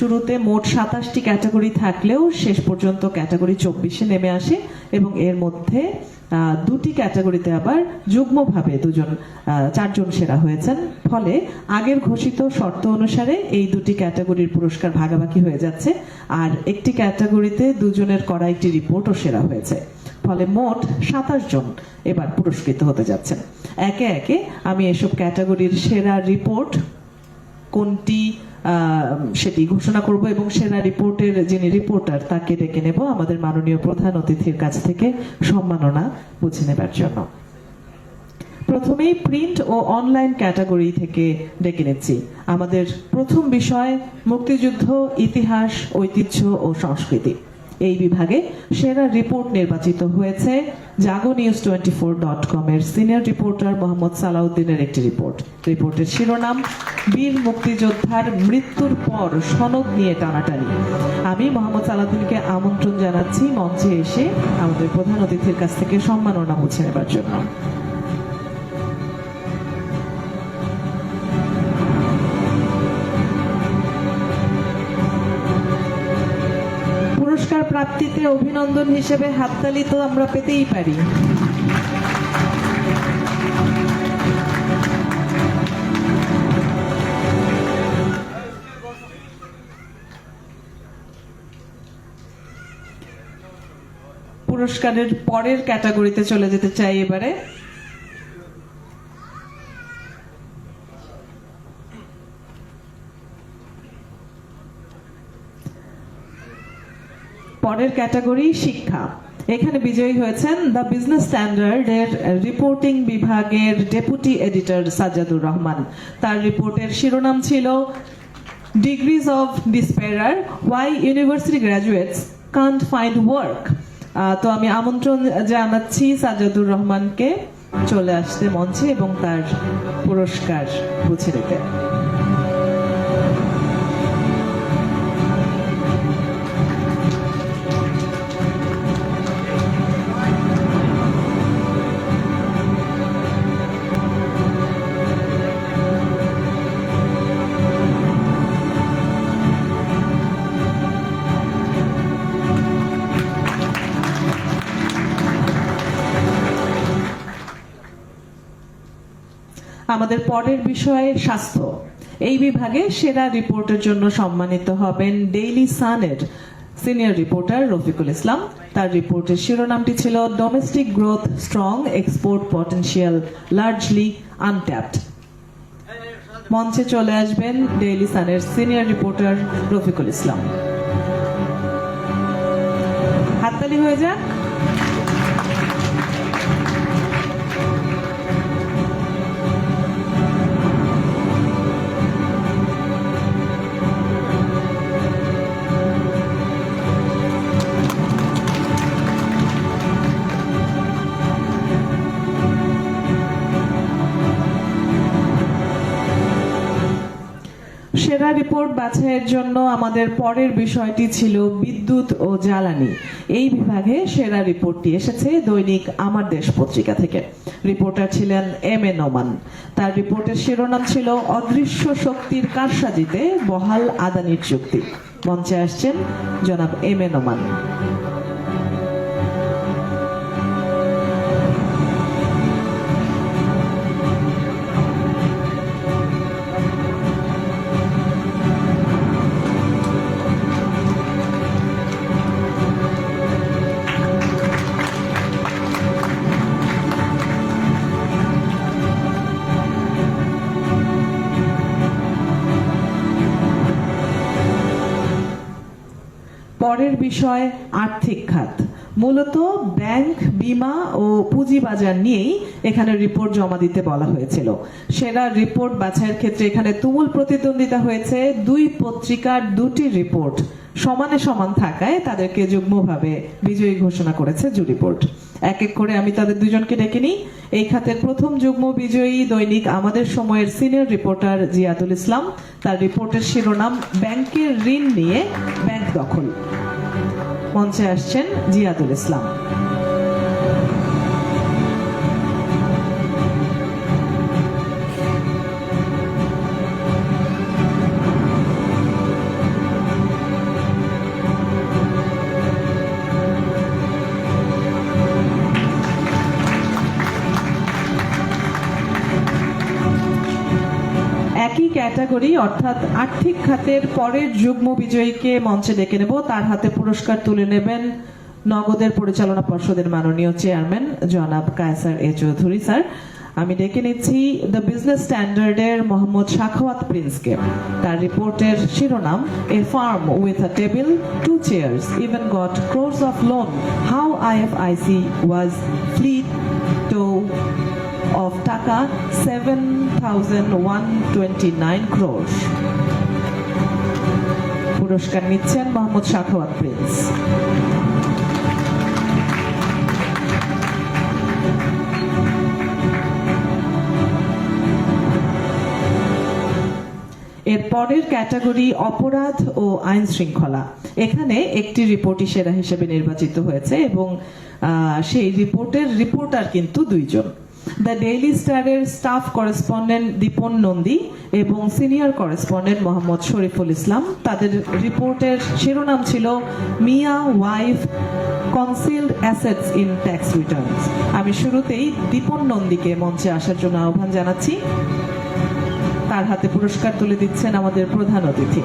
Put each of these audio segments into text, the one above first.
শুরুতে মোট সাতাশটি ক্যাটাগরি থাকলেও শেষ পর্যন্ত ক্যাটাগরি চব্বিশে নেমে আসে এবং এর মধ্যে দুটি ক্যাটাগরিতে আবার যুগ্মভাবে দুজন চারজন সেরা হয়েছেন। ফলে আগের ঘোষিত শর্ত অনুসারে এই দুটি ক্যাটাগরির পুরস্কার ভাগাভাগি হয়ে যাচ্ছে আর একটি ক্যাটাগরিতে দুজনের করা একটি রিপোর্টও সেরা হয়েছে। ফলে মোট সাতাশ জন এবার পুরস্কৃত হতে যাচ্ছেন। একে একে আমি এসব ক্যাটাগরির সেরা রিপোর্ট কোনটি সেটি ঘোষণা করব এবং সেনা রিপোর্টের যিনি রিপোর্টার তাকে ডেকে নেব আমাদের মাননীয় প্রধান অতিথির কাছ থেকে সম্মাননা বুঝে নেবার জন্য। প্রথমেই প্রিন্ট ও অনলাইন ক্যাটাগরি থেকে ডেকে নিচ্ছি। আমাদের প্রথম বিষয় মুক্তিযুদ্ধ, ইতিহাস, ঐতিহ্য ও সংস্কৃতি। এই বিভাগে সেরা রিপোর্ট নির্বাচিত হয়েছে Jago news twenty four dot com এর। সিনিয়র রিপোর্টার মোহাম্মদ সালাউদ্দিনের একটি রিপোর্ট। রিপোর্টের শিরোনাম, বীর মুক্তিযোদ্ধার মৃত্যুর পর সনদ নিয়ে টানাটানি। আমি মোহাম্মদ সালাউদ্দিনকে আমন্ত্রণ জানাচ্ছি, মঞ্চে এসে আমাদের প্রধান অতিথির কাছ থেকে সম্মাননা মুছে নেবার জন্য। প্রাপ্তিতে অভিনন্দন হিসেবে হাততালি তো আমরা পেতেই পারি। পুরস্কারের পরের ক্যাটাগরিতে চলে যেতে চাই এবারে। পরের ক্যাটাগরি শিক্ষা। এখানে বিজয়ী হয়েছেন দ্য বিজনেস স্ট্যান্ডার্ড এর রিপোর্টিং বিভাগের ডেপুটি এডিটর সাজ্জাদুর রহমান। তার রিপোর্টের শিরোনাম ছিল degrees of despair why university graduates can't find work তো আমি আমন্ত্রণ জানাচ্ছি সাজ্জাদুর রহমানকে। চলে আসতে মঞ্চে এবং তার পুরস্কার বুঝে নিতে। আমাদের পরের বিষয়ে স্বাস্থ্য। এই বিভাগে সেরা রিপোর্টের জন্য সম্মানিত হবেন ডেইলি সানের সিনিয়র রিপোর্টার রফিকুল ইসলাম। তার রিপোর্টের শিরোনামটি ছিল domestic growth strong export potential largely untapped মঞ্চে চলে আসবেন ডেইলি সানের সিনিয়র রিপোর্টার রফিকুল ইসলাম। হাততালি হয়ে যাক। সেরা রিপোর্ট বাছাইয়ের জন্য আমাদের পরের বিষয়টি ছিল বিদ্যুৎ ও জ্বালানি। এই বিভাগে সেরা রিপোর্টটি এসেছে দৈনিক আমার দেশ পত্রিকা থেকে। রিপোর্টার ছিলেন এম এ নোমান। তার রিপোর্টের শিরোনাম ছিল অদৃশ্য শক্তির কারসাজিতে বহাল আদানির চুক্তি। মঞ্চে আসছেন জনাব এম এ নোমান। বিষয় আর্থিক খাত। মূলত ব্যাংক, বিমা ও পুঁজিবাজার নিয়েই এখানে রিপোর্ট জমা দিতে বলা হয়েছিল। সেরা রিপোর্ট বাছাইয়ের ক্ষেত্রে এখানে তুমুল প্রতিদ্বন্দ্বিতা হয়েছে। দুই পত্রিকার দুটি রিপোর্ট সমানে সমান থাকায় তাদেরকে যুগ্মভাবে বিজয়ী ঘোষণা করেছে জু রিপোর্ট এক এক করে আমি তাদের দুজনকে ডেকে নিই। এই খাতের প্রথম যুগ্ম বিজয়ী দৈনিক আমাদের সময়ের সিনিয়র রিপোর্টার জিয়াদুল ইসলাম। তার রিপোর্টের শিরোনাম, ব্যাংকের ঋণ নিয়ে ব্যাংক দখল। মঞ্চে আসছেন জিয়াদুল ইসলাম। ক্যাটাগরি অর্থাৎ আর্থিক খাতের পরের যুগ্ম বিজয়ীকে মঞ্চে ডেকে নেব। তার হাতে পুরস্কার তুলে নেবেন নগদের পরিচালনা পর্ষদের মাননীয় চেয়ারম্যান জনাব কায়সার এ চৌধুরী, স্যার। আমি ডেকে নিচ্ছি দ্য বিজনেস স্ট্যান্ডার্ডের মোহাম্মদ শাখাওয়াত প্রিন্সকে। তার রিপোর্টের শিরোনাম a firm with a table two chairs even got crores of loan how IFIC was fleeced to of taka 7129 crores. পুরস্কার নিচ্ছেন মোহাম্মদ শাখাওয়াত প্রিন্স এর পরের ক্যাটাগরি অপরাধ ও আইন শৃঙ্খলা। এখানে একটি রিপোর্টই সেরা হিসেবে নির্বাচিত হয়েছে এবং সেই রিপোর্টের রিপোর্টার কিন্তু দুইজন। দ্য ডেইলি স্টারের স্টাফ করেসপন্ডেন্ট দীপন নন্দী এবং সিনিয়র করেসপন্ডেন্ট মোহাম্মদ শরীফুল ইসলাম তাদের রিপোর্টের শিরোনাম ছিল Mia wife concealed assets in tax returns আমি শুরুতেই দীপন নন্দীকে মঞ্চে আসার জন্য আহ্বান জানাচ্ছি। তার হাতে পুরস্কার তুলে দিচ্ছেন আমাদের প্রধান অতিথি।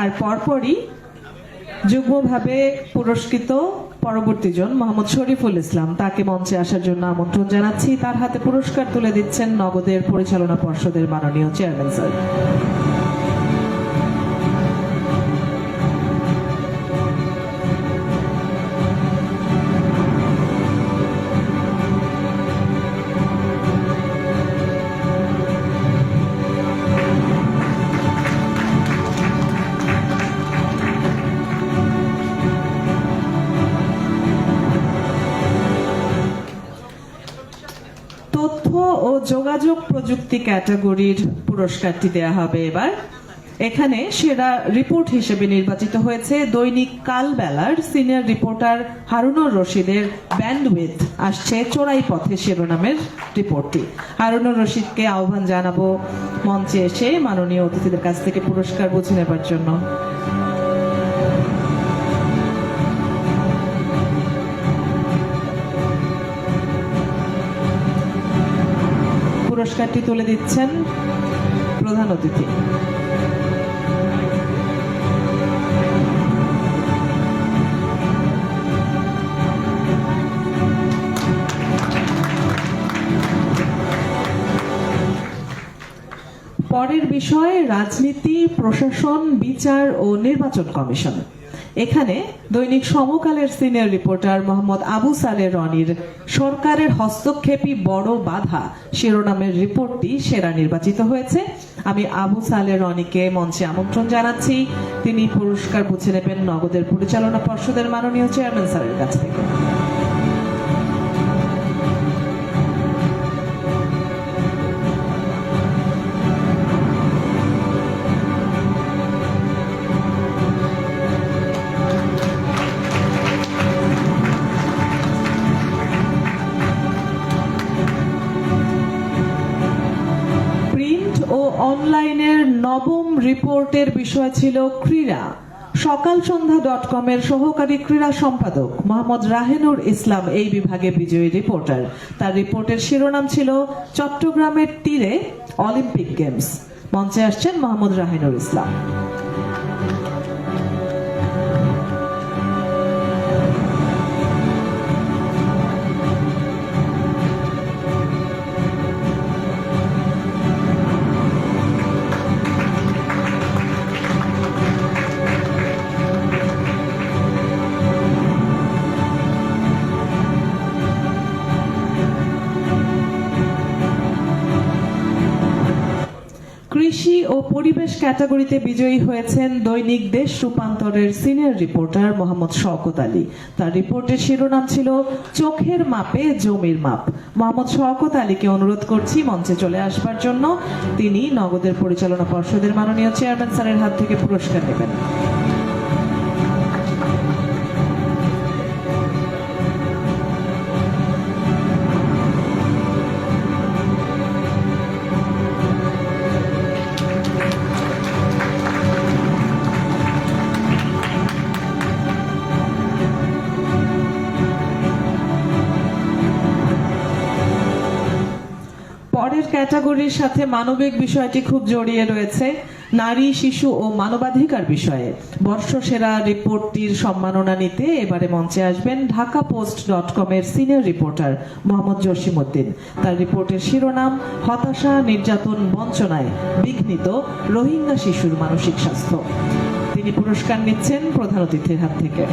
তার পরপরই যুগ্মভাবে পুরস্কৃত পরবর্তী জন মোহাম্মদ শরীফুল ইসলাম। তাকে মঞ্চে আসার জন্য আমন্ত্রণ জানাচ্ছি। তার হাতে পুরস্কার তুলে দিচ্ছেন নগদের পরিচালনা পর্ষদের মাননীয় চেয়ারম্যান স্যার। যোগাযোগ প্রযুক্তি ক্যাটাগরির পুরস্কারটি দেয়া হবে এবার। এখানে সেরা রিপোর্ট হিসেবে নির্বাচিত হয়েছে দৈনিক কালবেলার সিনিয়র রিপোর্টার হারুনুর রশিদের ব্যান্ডউইথ। আসছে চোরাই পথে শিরোনামের রিপোর্টটি। হারুনুর রশিদকে আহ্বান জানাব মঞ্চে এসে মাননীয় অতিথিদের কাছ থেকে পুরস্কার বুঝে নেবার জন্য। পুরস্কারটি তুলে দিচ্ছেন প্রধান অতিথি। পরের বিষয় রাজনীতি প্রশাসন বিচার ও নির্বাচন কমিশন। এখানে দৈনিক সমকালের সিনিয়র রিপোর্টার মোহাম্মদ আবু সালে রনির সরকারের হস্তক্ষেপই বড় বাধা। শিরোনামের রিপোর্টটি সেরা নির্বাচিত হয়েছে। আমি আবু সালে রনিকে মঞ্চে আমন্ত্রণ জানাচ্ছি। তিনি পুরস্কার বুঝে নেবেন নগদের পরিচালনা পর্ষদের মাননীয় চেয়ারম্যান স্যারের কাছ থেকে। রিপোর্টের বিষয় ছিল ক্রীড়া। সকাল সন্ধ্যা ডট কম এর সহকারী ক্রীড়া সম্পাদক মোহাম্মদ রাহেনুর ইসলাম এই বিভাগে বিজয়ী রিপোর্টার তার রিপোর্টের শিরোনাম ছিল চট্টগ্রামের তীরে অলিম্পিক গেমস। মঞ্চে আসছেন মোহাম্মদ রাহেনুর ইসলাম। ও পরিবেশ ক্যাটাগরিতে বিজয়ী হয়েছেন দৈনিক দেশ রূপান্তরের সিনিয়র রিপোর্টার মোহাম্মদ শওকত আলী। তার রিপোর্টের শিরোনাম ছিল, চোখের মাপে জমির মাপ। মোহাম্মদ শওকত আলীকে অনুরোধ করছি মঞ্চে চলে আসবার জন্য। তিনি নগদের পরিচালনা পর্ষদের মাননীয় চেয়ারম্যান স্যারের হাত থেকে পুরস্কার নেবেন। ক্যাটাগরির সাথে মানবিক বিষয়টি খুব জড়িয়ে রয়েছে, নারী, শিশু ও মানবাধিকার বিষয়ে। বর্ষসেরা রিপোর্টটির সম্মাননা নিতে এবারে মঞ্চে আসবেন ঢাকা পোস্ট ডট কমের সিনিয়র রিপোর্টার মোহাম্মদ জসিমউদ্দিন। তার রিপোর্টের শিরোনাম, হতাশা, নির্যাতন, বঞ্চনায় বিঘ্নিত রোহিঙ্গা শিশুর মানসিক স্বাস্থ্য। তিনি পুরস্কার নিচ্ছেন প্রধান অতিথির হাত থেকে।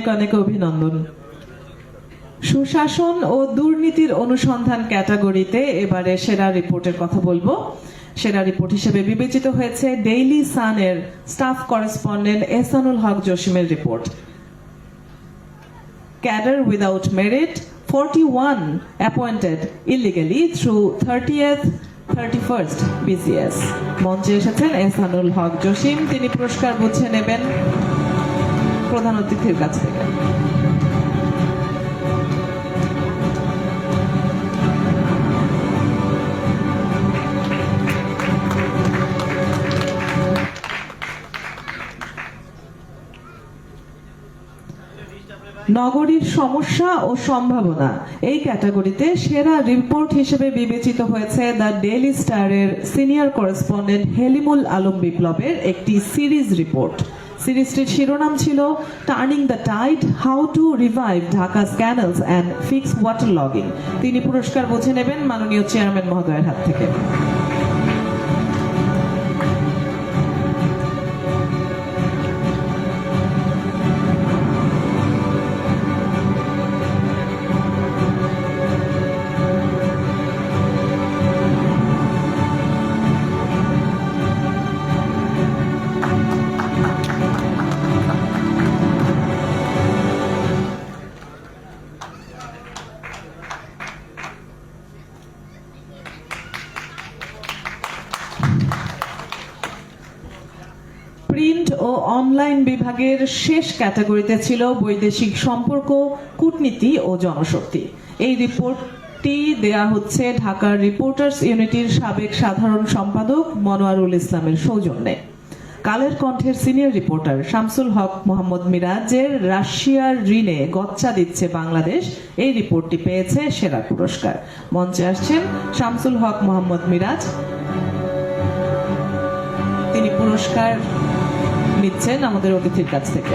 অনেক অনেক অভিনন্দন। সুশাসন ও দুর্নীতির অনুসন্ধান ক্যাটাগরিতে এবারে সেরা রিপোর্টের কথা বলব। সেরা রিপোর্ট হিসেবে বিবেচিত হয়েছে ডেইলি সানের staff correspondent Ehsanul Haque জসিমের report. cadre without merit 41 appointed illegally through 30th 31st BCS মঞ্চে এসেছেন এহসানুল হক জসিম, তিনি পুরস্কার বুঝে নেবেন। প্রধান অতিথির কাছ থেকে। নগরীর সমস্যা ও সম্ভাবনা। এই ক্যাটাগরিতে সেরা রিপোর্ট হিসেবে বিবেচিত হয়েছে দ্য ডেইলি স্টারের সিনিয়র করেসপন্ডেন্ট হেলিমুল আলম বিপ্লবের একটি সিরিজ রিপোর্ট। সিরিজটির শিরোনাম ছিল turning the tide how to revive Dhaka canals and fix water logging তিনি পুরস্কার বুঝে নেবেন মাননীয় চেয়ারম্যান মহোদয়ের হাত থেকে। বিভাগের শেষ ক্যাটাগরিতে ছিল বৈদেশিক সম্পর্ক, কূটনীতি ও জনশক্তি। এই রিপোর্টটি দেয়া হচ্ছে ঢাকার রিপোর্টার্স ইউনিটির সাবেক সাধারণ সম্পাদক মনোয়ারুল ইসলামের সৌজন্যে। কালের কণ্ঠের সিনিয়র রিপোর্টার শামসুল হক মোহাম্মদ মিরাজের রাশিয়ার ঋণে গচ্চা দিচ্ছে বাংলাদেশ। এই রিপোর্টটি পেয়েছে সেরা পুরস্কার। মঞ্চে আসছেন শামসুল হক মোহাম্মদ মিরাজ। তিনি পুরস্কার নিচ্ছেন আমাদের অতিথির কাছ থেকে।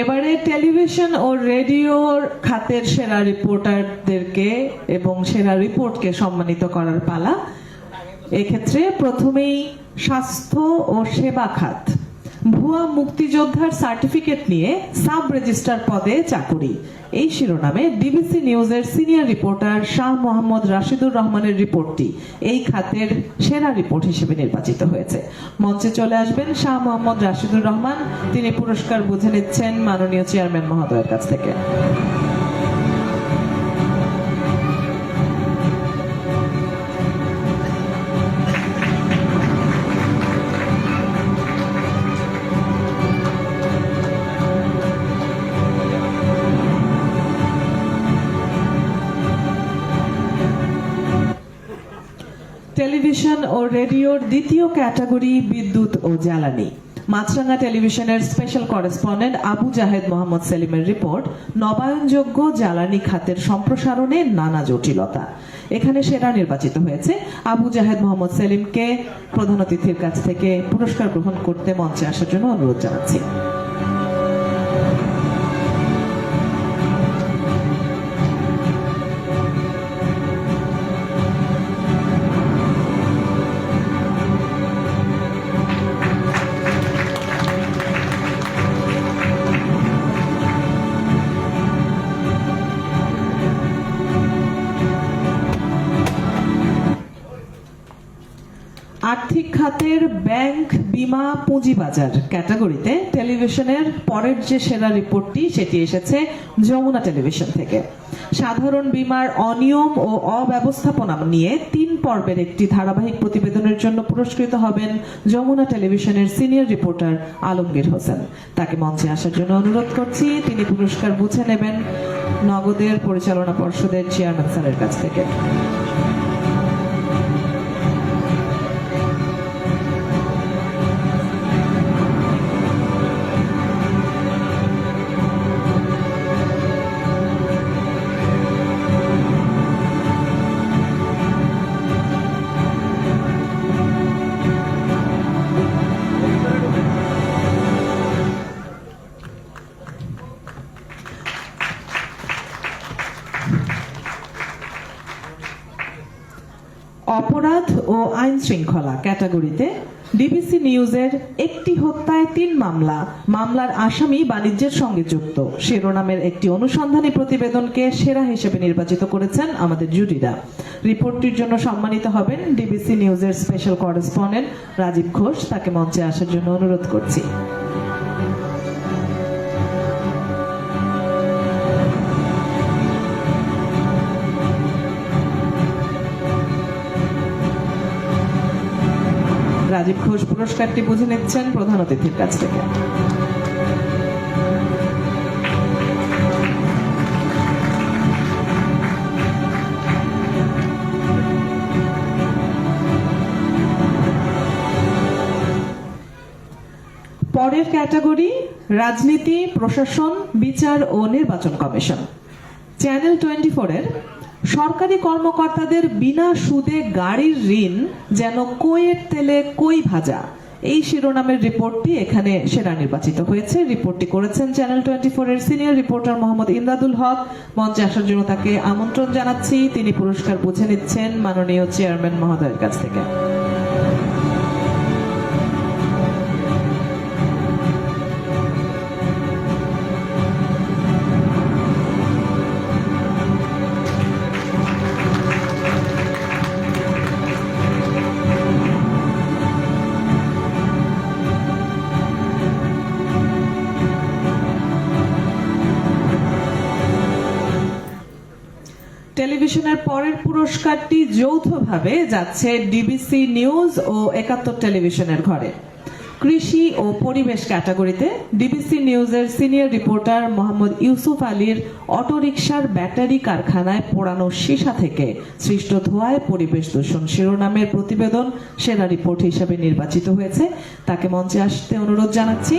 এবারে টেলিভিশন ও রেডিওর খাতের সেরা রিপোর্টারদেরকে এবং সেরা রিপোর্টকে সম্মানিত করার পালা। এক্ষেত্রে প্রথমেই স্বাস্থ্য ও সেবা খাত। ভুয়া মুক্তিযোদ্ধার সার্টিফিকেট নিয়ে সাব রেজিস্ট্রার পদে চাকুরি। এই শিরোনামে ডিবিসি নিউজের সিনিয়র রিপোর্টার শাহ মোহাম্মদ রাশিদুর রহমানের রিপোর্টটি এই খাতের সেরা রিপোর্ট হিসেবে নির্বাচিত হয়েছে। মঞ্চে চলে আসবেন শাহ মোহাম্মদ রাশিদুর রহমান। তিনি পুরস্কার বুঝে নিচ্ছেন মাননীয় চেয়ারম্যান মহোদয়ের কাছ থেকে। টেলিভিশন ও রেডিওর দ্বিতীয় ক্যাটাগরি বিদ্যুৎ ও জ্বালানি। মাছরাঙ্গা টেলিভিশনের স্পেশাল করেসপন্ডেন্ট আবু জাহেদ মোহাম্মদ সেলিমের রিপোর্ট, নবায়নযোগ্য জ্বালানি খাতের সম্প্রসারণে নানা জটিলতা। এখানে সেরা নির্বাচিত হয়েছে। আবু জাহেদ মোহাম্মদ সেলিমকে প্রধান অতিথির কাছ থেকে পুরস্কার গ্রহণ করতে মঞ্চে আসার জন্য অনুরোধ জানাচ্ছি। আর্থিক খাতের ব্যাংক বিমা পুঁজিবাজার ক্যাটাগরিতে টেলিভিশনের পরের যে সেরা রিপোর্টটি, সেটি এসেছে যমুনা টেলিভিশন থেকে। সাধারণ বিমার অনিয়ম ও অব্যবস্থাপনা নিয়ে তিন পর্বের একটি ধারাবাহিক প্রতিবেদনের জন্য পুরস্কৃত হবেন যমুনা টেলিভিশনের সিনিয়র রিপোর্টার আলমগীর হোসেন। তাকে মঞ্চে আসার জন্য অনুরোধ করছি, তিনি পুরস্কার বুঝে নেবেন নগদের পরিচালনা পর্ষদের চেয়ারম্যান স্যারের কাছ থেকে। শৃঙ্খলা ক্যাটাগরিতে ডিবিসি নিউজের একটি হত্যায় তিন মামলা। মামলার আসামি বাণিজ্যের সঙ্গে যুক্ত। শিরোনামের একটি অনুসন্ধানী প্রতিবেদনকে সেরা হিসেবে নির্বাচিত করেছেন আমাদের জুরিরা রিপোর্টটির জন্য সম্মানিত হবেন ডিবিসি নিউজের স্পেশাল করেসপন্ডেন্ট রাজীব ঘোষ। তাকে মঞ্চে আসার জন্য অনুরোধ করছি। ঘোষ পুরস্কারটি বুঝে নিচ্ছেন প্রধান অতিথির কাছ থেকে। পরের ক্যাটাগরি, রাজনীতি, প্রশাসন, বিচার ও নির্বাচন কমিশন। চ্যানেল টোয়েন্টি ফোরের সরকারি কর্মকর্তাদের বিনা সুদে গাড়ির ঋণ যেন কইয়ের তেলে কই ভাজা। এই শিরোনামের রিপোর্টটি এখানে সেরা নির্বাচিত হয়েছে। রিপোর্টটি করেছেন চ্যানেল টোয়েন্টি ফোর এর সিনিয়র রিপোর্টার মোহাম্মদ ইমদাদুল হক। মঞ্চে আসার জন্য তাকে আমন্ত্রণ জানাচ্ছি। তিনি পুরস্কার বুঝে নিচ্ছেন মাননীয় চেয়ারম্যান মহোদয়ের কাছ থেকে। টেলিভিশনের পরের পুরস্কারটি যৌথভাবে যাচ্ছে ডিবিসি নিউজ ও একাত্তর টেলিভিশনের ঘরে। কৃষি ও পরিবেশ ক্যাটাগরিতে ডিবিসি নিউজের সিনিয়র রিপোর্টার মোহাম্মদ ইউসুফ আলীর অটোরিকশার ব্যাটারি কারখানায় পোড়ানো সীসা থেকে সৃষ্ট ধোঁয়ায় পরিবেশ দূষণ শিরোনামের প্রতিবেদন সেরা রিপোর্ট হিসেবে নির্বাচিত হয়েছে। তাকে মঞ্চে আসতে অনুরোধ জানাচ্ছি।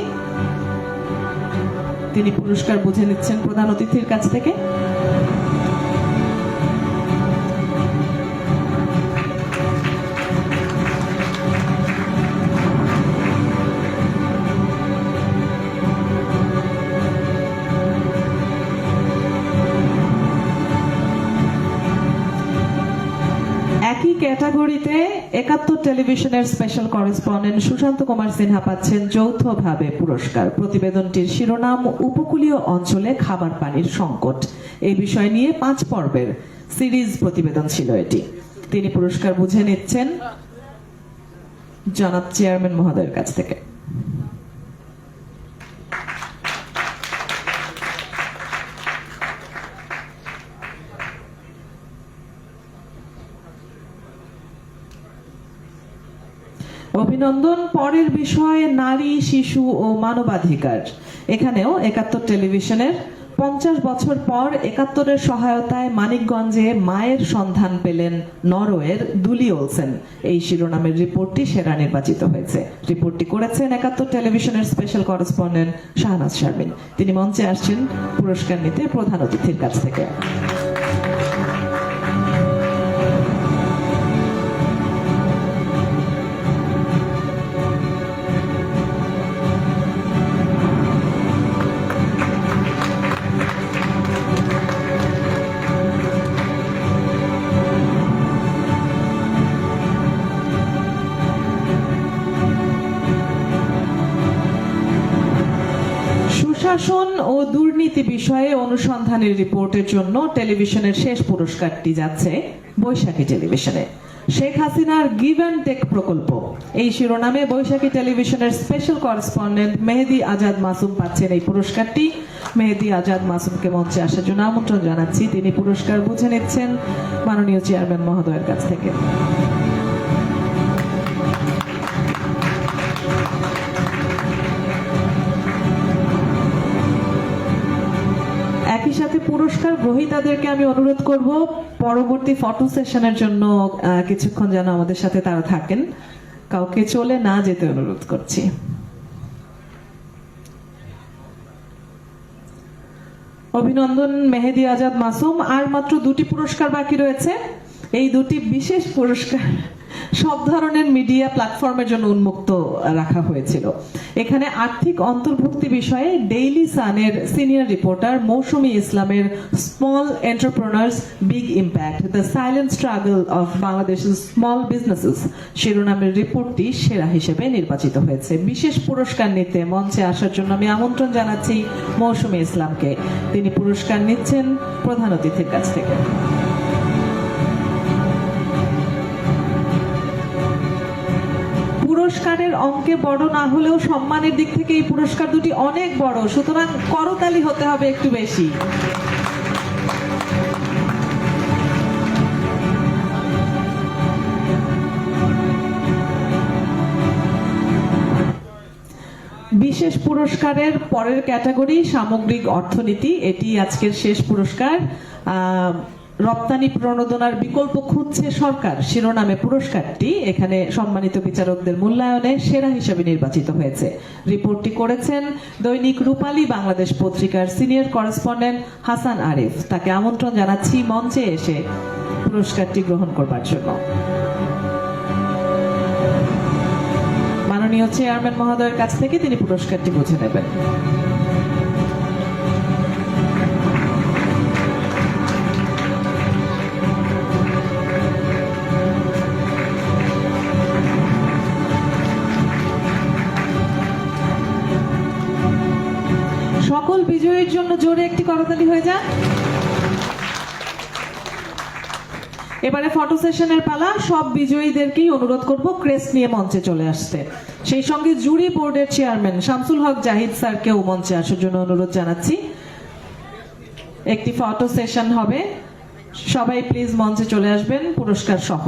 তিনি পুরস্কার বুঝে নিচ্ছেন প্রধান অতিথির কাছ থেকে। ক্যাটাগরিতে একাত্তর টেলিভিশনের স্পেশাল করেসপন্ডেন্ট সুশান্ত কুমার সিনহা পাচ্ছেন যৌথভাবে পুরস্কার। প্রতিবেদনটির শিরোনাম, উপকূলীয় অঞ্চলে খাবার পানির সংকট। এই বিষয় নিয়ে পাঁচ পর্বের সিরিজ প্রতিবেদন ছিল এটি। তিনি পুরস্কার বুঝে নিচ্ছেন জনাব চেয়ারম্যান মহোদয়ের কাছ থেকে। অভিনন্দন পরের বিষয় নারী, শিশু ও মানবাধিকার। এখানেও একাত্তর টেলিভিশনের পঞ্চাশ বছর পর একাত্তরের সহায়তায় মানিকগঞ্জে মায়ের সন্ধান পেলেন নরওয়ের দুলি ওলসেন। এই শিরোনামের রিপোর্টটি সেরা নির্বাচিত হয়েছে। রিপোর্টটি করেছেন একাত্তর টেলিভিশনের স্পেশাল করেসপন্ডেন্ট শাহনাজ শারমিন। তিনি মঞ্চে আসছেন পুরস্কার নিতে প্রধান অতিথির কাছ থেকে। সুশাসন ও দুর্নীতি বিষয়ে অনুসন্ধানের রিপোর্টের জন্য টেলিভিশনের শেষ পুরস্কারটি যাচ্ছে বৈশাখী টেলিভিশনে। শেখ হাসিনার গিভ অ্যান্ড টেক প্রকল্প। এই শিরোনামে বৈশাখী টেলিভিশনের স্পেশাল করেসপন্ডেন্ট মেহেদি আজাদ মাসুম পাচ্ছেন এই পুরস্কারটি। মেহেদি আজাদ মাসুমকে মঞ্চে আসার জন্য আমন্ত্রণ জানাচ্ছি। তিনি পুরস্কার বুঝে নিচ্ছেন মাননীয় চেয়ারম্যান মহোদয়ের কাছ থেকে। একই সাথে পুরস্কার গ্রহীতাদেরকে আমি অনুরোধ করব, পরবর্তী ফটো সেশনের জন্য কিছুক্ষণ যেন আমাদের সাথে তারা থাকেন। কাউকে চলে না যেতে অনুরোধ করছি। অভিনন্দন, মেহেদি আজাদ মাসুম। আর মাত্র দুটি পুরস্কার বাকি রয়েছে। এই দুটি বিশেষ পুরস্কার সব ধরনের মিডিয়া প্ল্যাটফর্মের জন্য উন্মুক্ত রাখা হয়েছিল। এখানে আর্থিক অন্তর্ভুক্তি বিষয়ে ডেইলি সানের সিনিয়র রিপোর্টার মৌসুমী ইসলামের small entrepreneurs big impact, the silent struggle of বাংলাদেশের স্মল বিজনেসেস। শিরোনামের রিপোর্টটি সেরা হিসেবে নির্বাচিত হয়েছে। বিশেষ পুরস্কার নিতে মঞ্চে আসার জন্য আমি আমন্ত্রণ জানাচ্ছি মৌসুমী ইসলামকে। তিনি পুরস্কার নিচ্ছেন প্রধান অতিথির কাছ থেকে। পুরস্কারের অঙ্কে বড় না হলেও সম্মানের দিক থেকে এই পুরস্কার দুটি অনেক বড়। সুতরাং করতালি হতে হবে একটু বেশি। বিশেষ পুরস্কারের পরের ক্যাটাগরি সামগ্রিক অর্থনীতি। এটি আজকের শেষ পুরস্কার। রপ্তানি প্রণোদনার বিকল্প খুঁজছে সরকার। শিরোনামে পুরস্কারটি এখানে সম্মানিত বিচারকদের মূল্যায়নে সেরা হিসেবে নির্বাচিত হয়েছে। রিপোর্টটি করেছেন দৈনিক রূপালী বাংলাদেশ পত্রিকার সিনিয়র করেসপন্ডেন্ট হাসান আরিফ। তাকে আমন্ত্রণ জানাচ্ছি মঞ্চে এসে পুরস্কারটি গ্রহণ করবার জন্য। মাননীয় চেয়ারম্যান মহোদয়ের কাছ থেকে তিনি পুরস্কারটি বুঝে নেবেন। জন্য জোরে একটি করতালি হয়ে যাক। এবারে ফটো সেশনের পালা, সব বিজয়ীদেরকেই অনুরোধ করব ক্রেস্ট নিয়ে মঞ্চে চলে আসতে। সেই সঙ্গে জুরি বোর্ডের চেয়ারম্যান শামসুল হক জাহিদ স্যারকেও মঞ্চে আসার জন্য অনুরোধ জানাচ্ছি। একটি ফটো সেশন হবে। সবাই প্লিজ মঞ্চে চলে আসবেন, পুরস্কার সহ।